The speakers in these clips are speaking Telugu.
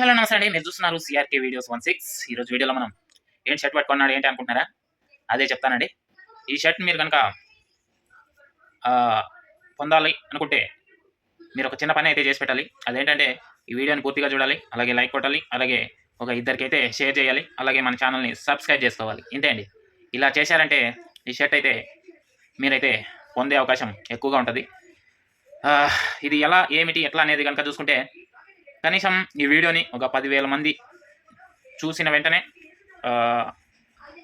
హలో నమస్తే అండి. మీరు చూస్తున్నారు సిఆర్కే వీడియోస్ వన్ సిక్స్ ఈరోజు వీడియోలో మనం ఏం షర్ట్ పట్టుకున్నాడు ఏంటి అనుకుంటున్నారా? అదే చెప్తానండి. ఈ షర్ట్ మీరు కనుక పొందాలి అనుకుంటే మీరు ఒక చిన్న పని అయితే చేసి పెట్టాలి. అదేంటంటే ఈ వీడియోని పూర్తిగా చూడాలి అలాగే లైక్ కొట్టాలి అలాగే ఒక ఇద్దరికైతే షేర్ చేయాలి అలాగే మన ఛానల్ని సబ్స్క్రైబ్ చేసుకోవాలి. ఇంతే అండి. ఇలా చేశారంటే ఈ షర్ట్ అయితే మీరైతే పొందే అవకాశం ఎక్కువగా ఉంటుంది. ఇది ఎలా ఏమిటి ఎట్లా అనేది కనుక చూసుకుంటే కనీసం ఈ వీడియోని ఒక పదివేల మంది చూసిన వెంటనే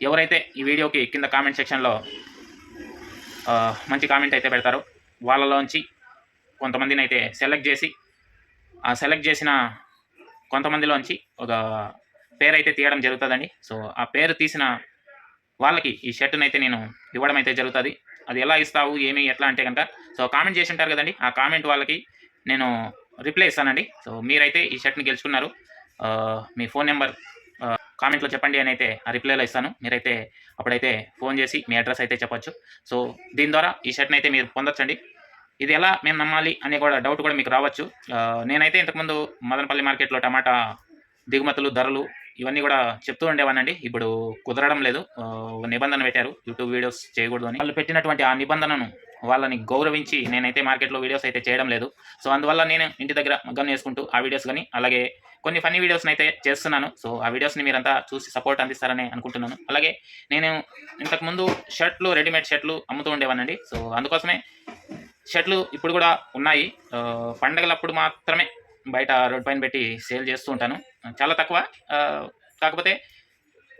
ఎవరైతే ఈ వీడియోకి కింద కామెంట్ సెక్షన్లో మంచి కామెంట్ అయితే పెడతారో వాళ్ళలోంచి కొంతమందిని అయితే సెలెక్ట్ చేసి ఆ సెలెక్ట్ చేసిన కొంతమందిలోంచి ఒక పేరు అయితే తీయడం జరుగుతుందండి. సో ఆ పేరు తీసిన వాళ్ళకి ఈ షర్ట్ని అయితే నేను ఇవ్వడం అయితే జరుగుతుంది. అది ఎలా ఇస్తావు ఏమి ఎట్లా అంటే కనుక సో కామెంట్ చేసి ఉంటారు కదండి. ఆ కామెంట్ వాళ్ళకి నేను రిప్లై ఇస్తానండి. సో మీరైతే ఈ షర్ట్ని గెలుచుకున్నారు. మీ ఫోన్ నెంబర్ కామెంట్లో చెప్పండి అని అయితే ఆ రిప్లైలో ఇస్తాను. మీరైతే అప్పుడైతే ఫోన్ చేసి మీ అడ్రస్ అయితే చెప్పొచ్చు. సో దీని ద్వారా ఈ షర్ట్ని అయితే మీరు పొందొచ్చండి. ఇది ఎలా మేము నమ్మాలి అనే కూడా డౌట్ కూడా మీకు రావచ్చు. నేనైతే ఇంతకుముందు మదనపల్లి మార్కెట్లో టమాటా దిగుమతులు ధరలు ఇవన్నీ కూడా చెప్తూ ఉండేవానండి. ఇప్పుడు కుదరడం లేదు. నిబంధన పెట్టారు. యూట్యూబ్ వీడియోస్ చేయకూడదు అని. వాళ్ళు పెట్టినటువంటి ఆ నిబంధనను వాళ్ళని గౌరవించి నేనైతే మార్కెట్లో వీడియోస్ అయితే చేయడం లేదు. సో అందువల్ల నేను ఇంటి దగ్గర మగ్గం చేసుకుంటూ ఆ వీడియోస్ కానీ అలాగే కొన్ని ఫన్నీ వీడియోస్ని అయితే చేస్తున్నాను. సో ఆ వీడియోస్ని మీరంతా చూసి సపోర్ట్ అందిస్తారని అనుకుంటున్నాను. అలాగే నేను ఇంతకుముందు షర్ట్లు రెడీమేడ్ షర్ట్లు అమ్ముతూ ఉండేవానండి సో అందుకోసమే షర్ట్లు ఇప్పుడు కూడా ఉన్నాయి. పండగలప్పుడు మాత్రమే బయట రోడ్ పైన పెట్టి సేల్ చేస్తూ ఉంటాను. చాలా తక్కువ. కాకపోతే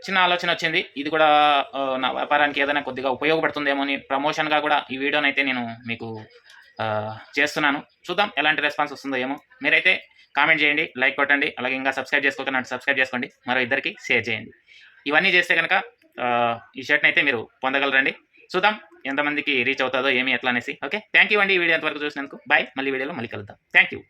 చిన్న ఆలోచన వచ్చింది. ఇది కూడా నా వ్యాపారానికి ఏదైనా కొద్దిగా ఉపయోగపడుతుందేమో అని ప్రమోషన్గా కూడా ఈ వీడియోని అయితే నేను మీకు చేస్తున్నాను. చూద్దాం ఎలాంటి రెస్పాన్స్ వస్తుందో ఏమో. మీరైతే కామెంట్ చేయండి లైక్ కొట్టండి అలాగే ఇంకా సబ్స్క్రైబ్ చేసుకోకుండా సబ్స్క్రైబ్ చేసుకోండి. మరో ఇద్దరికి షేర్ చేయండి. ఇవన్నీ చేస్తే కనుక ఈ షర్ట్ని అయితే మీరు పొందగలరండి. చూద్దాం ఎంతమందికి రీచ్ అవుతుందో ఏమి ఎట్లా అనేసి. ఓకే థ్యాంక్ యూ అండి ఈ వీడియో ఎంతవరకు చూసినందుకు. బాయ్ మళ్ళీ వీడియోలో మళ్ళీ కలుద్దాం. Thank you